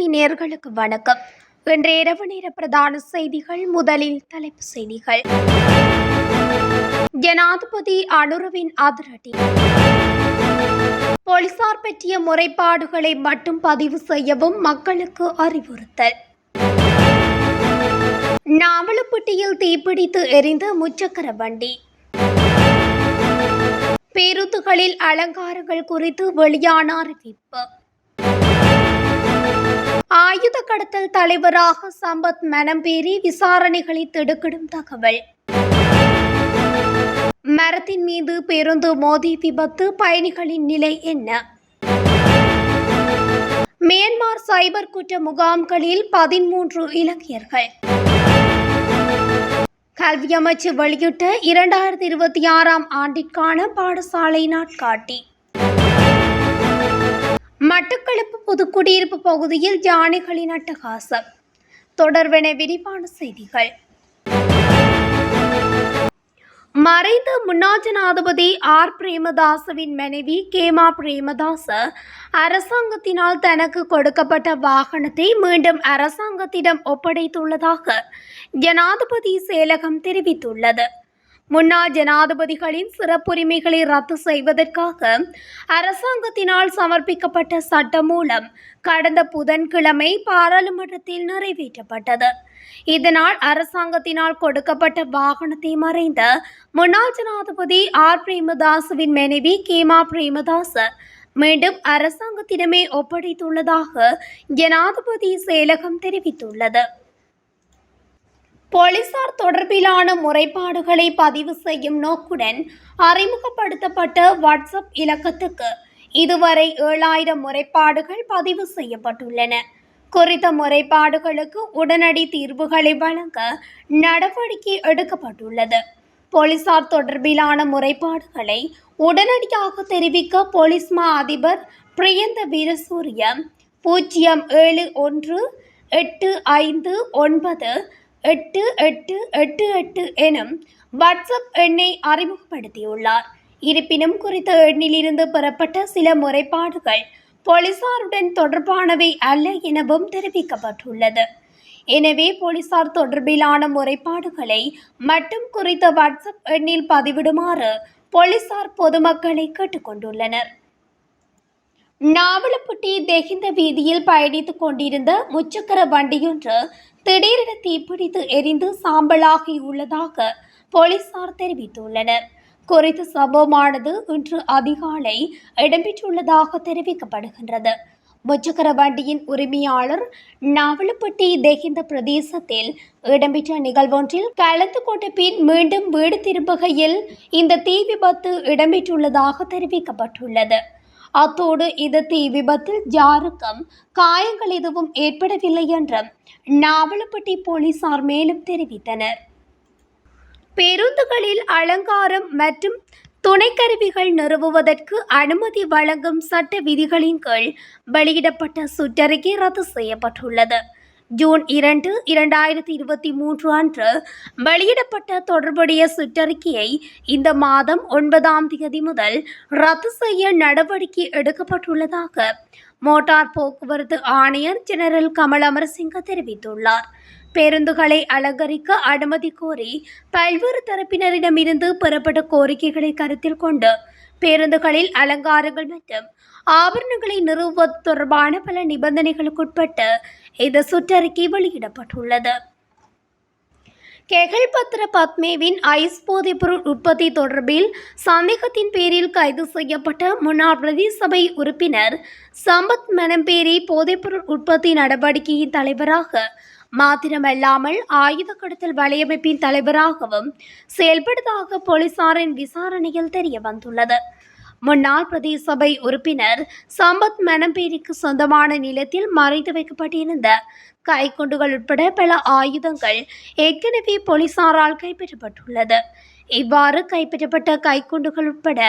வானொலி நேர்களுக்கு வணக்கம். இன்று இரவு நேர பிரதான செய்திகள் முதலில் தலைப்பு செய்திகள். ஜனாதிபதி அனுரவின் அதிரடி. போலீசார் பற்றிய முறைப்பாடுகளை மட்டும் பதிவு செய்யவும் மக்களுக்கு அறிவுறுத்தல். நாவலப்பட்டியில் தீப்பிடித்து எரிந்த முச்சக்கர வண்டி. பேருந்துகளில் அலங்காரங்கள் குறித்து வெளியான அறிவிப்பு. ஆயுத கடத்தல் தலைவராக சம்பத் மனம்பேறி விசாரணைகளை திடுக்கிடும் தகவல். மரத்தின் மீது பேருந்து மோதி விபத்து பயணிகளின் நிலை என்ன? மியான்மர் சைபர் குற்ற முகாம்களில் பதிமூன்று இலங்கையர்கள். கல்வி அமைச்சு வெளியிட்ட இரண்டாயிரத்தி இருபத்தி ஆறாம் ஆண்டிற்கான பாடசாலை நாட்காட்டி. மட்டக்களப்பு புதுக்குடியிருப்பு பகுதியில் யானைகளின் அட்டகாசம். தொடர்பென விரிவான செய்திகள். மறைந்த முன்னாள் ஜனாதிபதி ஆர். பிரேமதாசவின் மனைவி கேமா பிரேமதாச அரசாங்கத்தினால் தனக்கு கொடுக்கப்பட்ட வாகனத்தை மீண்டும் அரசாங்கத்திடம் ஒப்படைத்துள்ளதாக ஜனாதிபதி செயலகம் தெரிவித்துள்ளது. முன்னாள் ஜனாதிபதிகளின் சிறப்புரிமைகளை ரத்து செய்வதற்காக அரசாங்கத்தினால் சமர்ப்பிக்கப்பட்ட சட்டம் மூலம் கடந்த புதன்கிழமை பாராளுமன்றத்தில் நிறைவேற்றப்பட்டது. இதனால் அரசாங்கத்தினால் கொடுக்கப்பட்ட வாகனத்தை மறைந்த முன்னாள் ஜனாதிபதி ஆர். பிரேமதாசுவின் மனைவி கேமா பிரேமதாஸ் மீண்டும் அரசாங்கத்திடமே ஒப்படைத்துள்ளதாக ஜனாதிபதி செயலகம் தெரிவித்துள்ளது. போலீசார் தொடர்பிலான முறைப்பாடுகளை பதிவு செய்யும் நோக்குடன் அறிமுகப்படுத்தப்பட்ட வாட்ஸ்அப் இலக்கத்துக்கு இதுவரை ஏழாயிரம் முறைப்பாடுகள் பதிவு செய்யப்பட்டுள்ளன. குறித்த முறைப்பாடுகளுக்கு உடனடி தீர்வுகளை வழங்க நடவடிக்கை எடுக்கப்பட்டுள்ளது. போலீசார் தொடர்பிலான முறைப்பாடுகளை உடனடியாக தெரிவிக்க போலீஸ் மா அதிபர் பிரியந்த வீரசூரிய பூஜ்ஜியம் ஏழு ஒன்று எட்டு ஐந்து ஒன்பது எட்டு எட்டு எட்டு எட்டு எனும் வாட்ஸ்அப் எண்ணை அறிமுகப்படுத்தியுள்ளார். இருப்பினும் குறித்த எண்ணிலிருந்து பெறப்பட்ட சில முறைப்பாடுகள் போலீசாருடன் தொடர்பானவை அல்ல எனவும் தெரிவிக்கப்பட்டுள்ளது. எனவே போலீசார் தொடர்பிலான முறைப்பாடுகளை மட்டும் குறித்த வாட்ஸ்அப் எண்ணில் பதிவிடுமாறு போலீசார் பொதுமக்களை கேட்டுக்கொண்டுள்ளனர். நாவலப்பட்டி தெஹிந்த வீதியில் பயணித்துக் கொண்டிருந்த முச்சக்கர வண்டியொன்று திடீரென தீப்பிடித்து எரிந்து சாம்பலாகி உள்ளதாக போலீசார் தெரிவித்துள்ளனர். குறித்த சம்பவமானது இன்று அதிகாலை இடம்பெற்றுள்ளதாக தெரிவிக்கப்படுகின்றது. முச்சக்கர வண்டியின் உரிமையாளர் நாவலப்பட்டி தெஹிந்த பிரதேசத்தில் இடம்பெற்ற நிகழ்வொன்றில் கலந்து கொண்ட பின் மீண்டும் வீடு திரும்புகையில் இந்த தீ விபத்து இடம்பெற்றுள்ளதாக தெரிவிக்கப்பட்டுள்ளது. அத்தோடு இந்த தீ விபத்தில் யாருக்கும் காயங்கள் எதுவும் ஏற்படவில்லை என்றும் நாவலப்பட்டி போலீசார் மேலும் தெரிவித்தனர். பேருந்துகளில் அலங்காரம் மற்றும் துணைக்கருவிகள் நிறுவுவதற்கு அனுமதி வழங்கும் சட்ட விதிகளின் கீழ் வெளியிடப்பட்ட சுற்றறிக்கை ரத்து செய்யப்பட்டுள்ளது. ஜூன் இரண்டு இரண்டாயிரத்தி இருபத்தி மூன்று அன்று வெளியிடப்பட்ட தொடர்புடைய சுற்றறிக்கையை இந்த மாதம் ஒன்பதாம் தேதி முதல் ரத்து செய்ய நடவடிக்கை எடுக்கப்பட்டுள்ளதாக மோட்டார் போக்குவரத்து ஆணையர் ஜெனரல் கமல் அமரசிங்க தெரிவித்துள்ளார். பேருந்துகளை அலங்கரிக்க அனுமதி கோரி பல்வேறு தரப்பினரிடமிருந்து பெறப்பட்ட கோரிக்கைகளை கருத்தில் கொண்டு பேருந்துகளில் அலங்காரங்கள் மற்றும் ஆபரணங்களை நிறுவுவது தொடர்பான பல நிபந்தனைகளுக்குட்பட்டு இந்த சுற்றறிக்கை வெளியிடப்பட்டுள்ளது. கெகல்பத்ர பத்மேவின் ஐஸ் போதைப்பொருள் உற்பத்தி தொடர்பில் சந்தேகத்தின் பேரில் கைது செய்யப்பட்ட முன்னாள் பிரதேச சபை உறுப்பினர் சம்பத் மனம்பேரி போதைப்பொருள் உற்பத்தி நடவடிக்கையின் தலைவராக மாத்திரமல்லாமல் ஆயுத கடத்தல் வலையமைப்பின் தலைவராகவும் செயல்படுவதாக போலீசாரின் விசாரணையில் தெரிய வந்துள்ளது. முன்னாள் பிரதேச சபை உறுப்பினர் சம்பத் மனம்பேரிக்கு சொந்தமான நிலத்தில் மறைத்து வைக்கப்பட்டிருந்த கைக்குண்டுகள் உட்பட பல ஆயுதங்கள் ஏற்கனவே போலீசாரால் கைப்பற்றப்பட்டுள்ளது. இவ்வாறு கைப்பற்றப்பட்ட கைக்குண்டுகள் உட்பட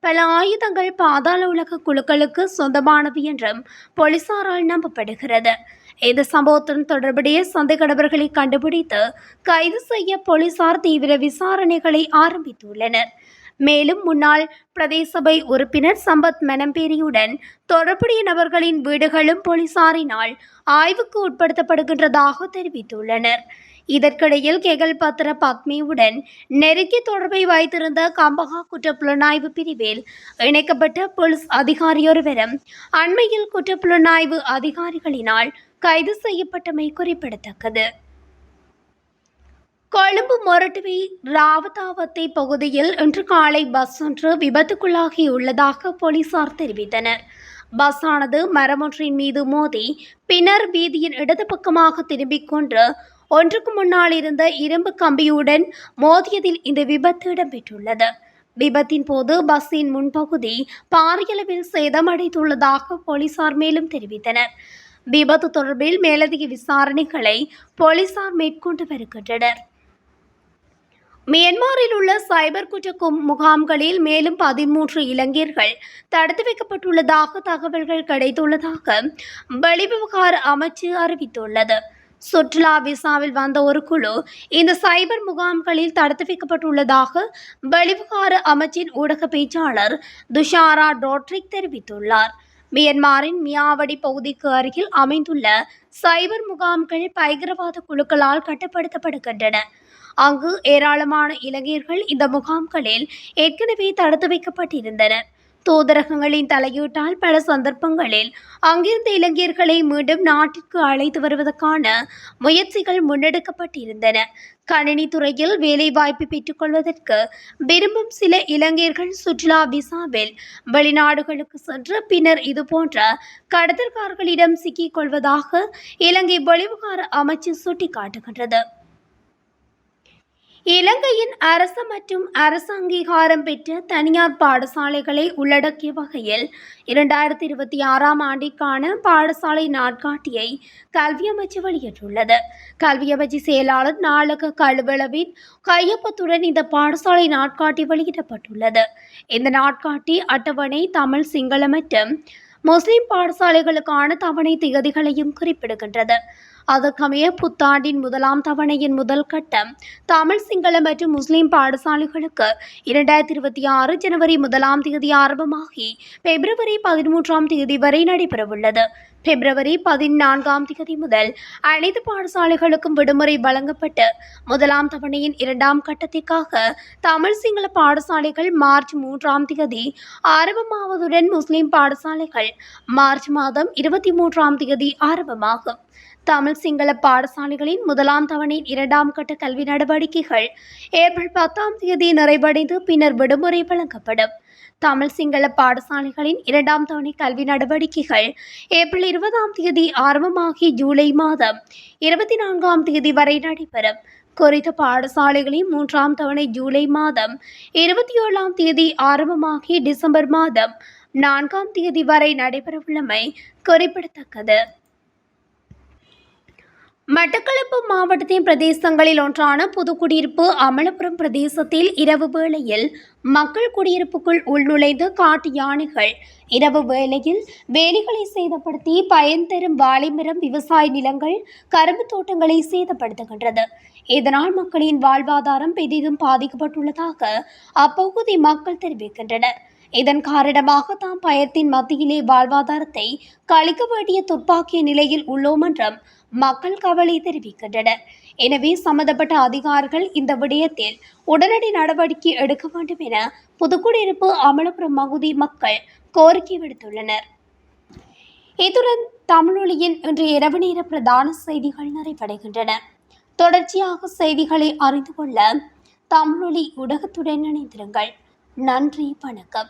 பல ஆயுதங்கள் பாதாள உலக குழுக்களுக்கு சொந்தமானது என்றும் போலீசாரால் நம்பப்படுகிறது. இந்த சம்பவத்துடன் தொடர்புடைய சந்தேக நபர்களை கண்டுபிடித்து கைது செய்ய போலீசார் தீவிர விசாரணைகளை ஆரம்பித்துள்ளனர். மேலும் முன்னாள் பிரதேசபை உறுப்பினர் சம்பத் மெனம்பேரியுடன் தொடர்புடைய நபர்களின் வீடுகளும் போலீசாரினால் ஆய்வுக்கு உட்படுத்தப்படுகின்றதாக தெரிவித்துள்ளனர். இதற்கிடையில் கெகல் பத்ர பத்மியுடன் நெருங்கிய தொடர்பை வைத்திருந்த கம்பகா குற்றப்புலனாய்வு பிரிவில் இணைக்கப்பட்ட போலீஸ் அதிகாரியொருவரும் அண்மையில் குற்றப்புலனாய்வு அதிகாரிகளினால் கைது செய்யப்பட்டமை குறிப்பிடத்தக்கது. கொழும்பு மொரட்டுவி ராவதாவத்தை பகுதியில் இன்று காலை பஸ் ஒன்று விபத்துக்குள்ளாகியுள்ளதாக போலீசார் தெரிவித்தனர். பஸ்ஸானது மரமொன்றின் மீது மோதி பின்னர் வீதியின் இடது பக்கமாக திரும்பிக் கொண்டு ஒன்றுக்கு முன்னால் இருந்த இரும்பு கம்பியுடன் மோதியதில் இந்த விபத்து இடம்பெற்றுள்ளது. விபத்தின் போது பஸ்ஸின் முன்பகுதி பாரியளவில் சேதமடைந்துள்ளதாக போலீசார் மேலும் தெரிவித்தனர். விபத்து தொடர்பில் மேலதிக விசாரணைகளை போலீசார் மேற்கொண்டு வருகின்றனர். மியன்மாரில் உள்ள சைபர் குற்ற முகாம்களில் மேலும் பதிமூன்று இளைஞர்கள் தடுத்து வைக்கப்பட்டுள்ளதாக தகவல்கள் கிடைத்துள்ளதாக வெளிவிவகார அமைச்சு அறிவித்துள்ளது. சுற்றுலா விசாவில் வந்த ஒரு குழு இந்த சைபர் முகாம்களில் தடுத்து வைக்கப்பட்டுள்ளதாக வெளிவிவகார அமைச்சின் ஊடக பேச்சாளர் துஷாரா டோட்ரிக் தெரிவித்துள்ளார். மியன்மாரின் மியாவடி பகுதிக்கு அருகில் அமைந்துள்ள சைபர் முகாம்கள் பயங்கரவாத குழுக்களால் கட்டுப்படுத்தப்படுகின்றன. அங்கு ஏராளமான இளைஞர்கள் இந்த முகாம்களில் ஏற்கனவே தடுத்து வைக்கப்பட்டிருந்தனர். தூதரகங்களின் தலையீட்டால் பல சந்தர்ப்பங்களில் அங்கிருந்த இளைஞர்களை மீண்டும் நாட்டிற்கு அழைத்து வருவதற்கான முயற்சிகள் முன்னெடுக்கப்பட்டிருந்தன. கணினி துறையில் வேலைவாய்ப்பு பெற்றுக்கொள்வதற்கு விரும்பும் சில இளைஞர்கள் சுற்றுலா விசாவில் வெளிநாடுகளுக்கு சென்று பின்னர் இதுபோன்ற கடத்தல்காரர்களிடம் சிக்கிக் கொள்வதாக இலங்கை வெளிவிவகார அமைச்சு சுட்டிக்காட்டுகின்றது. இலங்கையின் அரசு மற்றும் அரசு அங்கீகாரம் பெற்ற தனியார் பாடசாலைகளை உள்ளடக்கிய வகையில் இரண்டாயிரத்தி இருபத்தி ஆறாம் ஆண்டிற்கான பாடசாலை நாட்காட்டியை கல்வி அமைச்சு வெளியிட்டுள்ளது. கல்வி அமைச்சு செயலாளர் நாளக கழுவளவின் கையொப்பத்துடன் இந்த பாடசாலை நாட்காட்டி வெளியிடப்பட்டுள்ளது. இந்த நாட்காட்டி அட்டவணை தமிழ் சிங்கள மற்றும் முஸ்லிம் பாடசாலைகளுக்கான தவணை திகதிகளையும் குறிப்பிடுகின்றது. அதற்கமைய புத்தாண்டின் முதலாம் தவணையின் முதல் கட்டம் தமிழ் சிங்கள மற்றும் முஸ்லிம் பாடசாலைகளுக்கு இரண்டாயிரத்தி இருபத்தி ஆறு ஜனவரி முதலாம் தேதி ஆரம்பமாகி பிப்ரவரி பதிமூன்றாம் தேதி வரை நடைபெறவுள்ளது. பிப்ரவரி பதினான்காம் தேதி முதல் அனைத்து பாடசாலைகளுக்கும் விடுமுறை வழங்கப்பட்டு முதலாம் தவணையின் இரண்டாம் கட்டத்திற்காக தமிழ் சிங்கள பாடசாலைகள் மார்ச் மூன்றாம் தேதி ஆரம்பமாவதுடன் முஸ்லிம் பாடசாலைகள் மார்ச் மாதம் இருபத்தி மூன்றாம் தேதி ஆரம்பமாகும். தமிழ் சிங்கள பாடசாலைகளின் முதலாம் தவணை இரண்டாம் கட்ட கல்வி நடவடிக்கைகள் ஏப்ரல் பத்தாம் தேதி நிறைவடைந்து பின்னர் விடுமுறை வழங்கப்படும். தமிழ் சிங்கள பாடசாலைகளின் இரண்டாம் தவணை கல்வி நடவடிக்கைகள் ஏப்ரல் இருபதாம் தேதி ஆரம்பமாகி ஜூலை மாதம் இருபத்தி நான்காம் தேதி வரை நடைபெறும். குறித்த பாடசாலைகளின் மூன்றாம் தவணை ஜூலை மாதம் இருபத்தி ஏழாம் தேதி ஆரம்பமாகி டிசம்பர் மாதம் நான்காம் தேதி வரை நடைபெறவுள்ளமை குறிப்பிடத்தக்கது. மட்டக்களப்பு மாவட்டத்தின் பிரதேசங்களில் ஒன்றான புதுக்குடியிருப்பு அமலபுரம் பிரதேசத்தில் இரவு வேளையில் மக்கள் குடியிருப்புக்குள் உள்நுழைந்து காட்டு யானைகள். இரவு வேளையில் வேலிகளை சேதப்படுத்தி பயன் தரும் வாழைமரம் விவசாய நிலங்கள் கரும்பு தோட்டங்களை சேதப்படுத்துகின்றது. இதனால் மக்களின் வாழ்வாதாரம் பெரிதும் பாதிக்கப்பட்டுள்ளதாக அப்பகுதி மக்கள் தெரிவிக்கின்றனர். இதன் காரணமாக தாம் பயத்தின் மத்தியிலே வாழ்வாதாரத்தை கழிக்க வேண்டிய துப்பாக்கிய நிலையில் உள்ளோம் என்றும் மக்கள் கவலை தெரிவிக்கின்றனர். எனவே சம்பந்தப்பட்ட அதிகாரிகள் இந்த விடயத்தில் உடனடி நடவடிக்கை எடுக்க வேண்டும் என புதுக்குடியிருப்பு அமலபுரம் பகுதி மக்கள் கோரிக்கை விடுத்துள்ளனர். இத்துடன் தமிழொலியின் இன்று இரவு நேர பிரதான செய்திகள் நிறைவடைகின்றன. தொடர்ச்சியாக செய்திகளை அறிந்து கொள்ள தமிழொலி ஊடகத்துடன் இணைந்திருங்கள். நன்றி வணக்கம்.